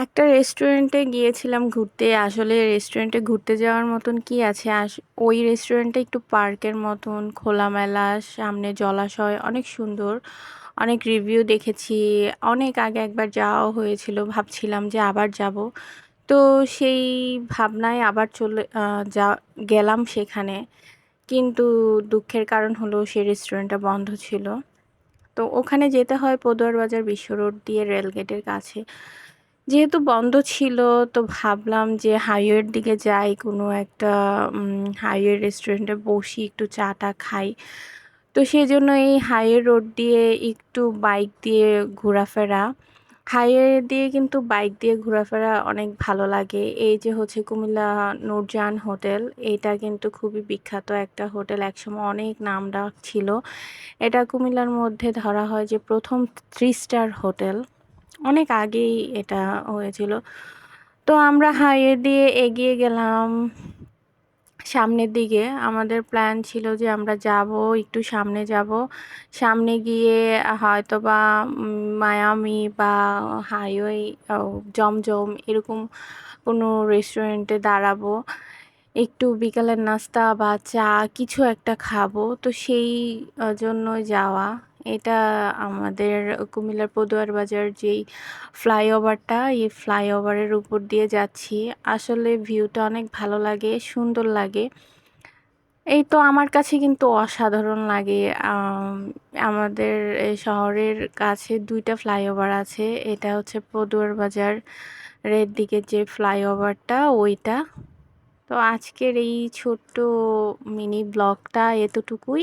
একটা রেস্টুরেন্টে গিয়েছিলাম ঘুরতে। আসলে রেস্টুরেন্টে ঘুরতে যাওয়ার মতন কি আছে? আস ওই রেস্টুরেন্টটা একটু পার্কের মতন, খোলামেলা, সামনে জলাশয়, অনেক সুন্দর। অনেক রিভিউ দেখেছি। অনেক আগে একবার যাওয়া হয়েছিল। ভাবছিলাম যে আবার যাব। তো সেই ভাবনায় আবার চলে যা, গেলাম সেখানে। কিন্তু দুঃখের কারণ হলো সেই রেস্টুরেন্টটা বন্ধ ছিল। তো ওখানে যেতে হয় পদুয়ার বাজার বিশ্ব রোড দিয়ে রেলগেটের কাছে। যেহেতু বন্ধ ছিল, তো ভাবলাম যে হাইওয়ের দিকে যাই, কোনো একটা হাইওয়ে রেস্টুরেন্টে বসি, একটু চাটা খাই। তো সেই জন্য এই হাইওয়ে রোড দিয়ে একটু বাইক দিয়ে ঘোরাফেরা। হাইওয়ে দিয়ে কিন্তু বাইক দিয়ে ঘোরাফেরা অনেক ভালো লাগে। এই যে হচ্ছে কুমিল্লা নূরজাহান হোটেল, এটা কিন্তু খুবই বিখ্যাত একটা হোটেল। একসময় অনেক নাম ডাক ছিল। এটা কুমিল্লার মধ্যে ধরা হয় যে প্রথম থ্রি স্টার হোটেল। অনেক আগেই এটা হয়েছিল। তো আমরা হাইওয়ে দিয়ে এগিয়ে গেলাম সামনের দিকে। আমাদের প্ল্যান ছিল যে আমরা যাব, একটু সামনে যাব। সামনে গিয়ে হয়তো বা মায়ামি বা হাইওয়ে জমজম এরকম কোনো রেস্টুরেন্টে দাঁড়াবো। একটু বিকালের নাস্তা বা চা কিছু একটা খাব। তো সেই জন্য যাওয়া। এটা আমাদের কুমিল্লার পদুয়ার বাজার যেই ফ্লাইওভারটা, এই ফ্লাইওভারের উপর দিয়ে যাচ্ছি। আসলে ভিউটা অনেক ভালো লাগে, সুন্দর লাগে। এই তো আমার কাছে কিন্তু অসাধারণ লাগে। আমাদের শহরের কাছে দুইটা ফ্লাইওভার আছে। এটা হচ্ছে পদুয়ার বাজার রের দিকে যে ফ্লাইওভারটা, ওইটা। তো আজকের এই ছোট্ট মিনি ব্লগটা এতটুকুই।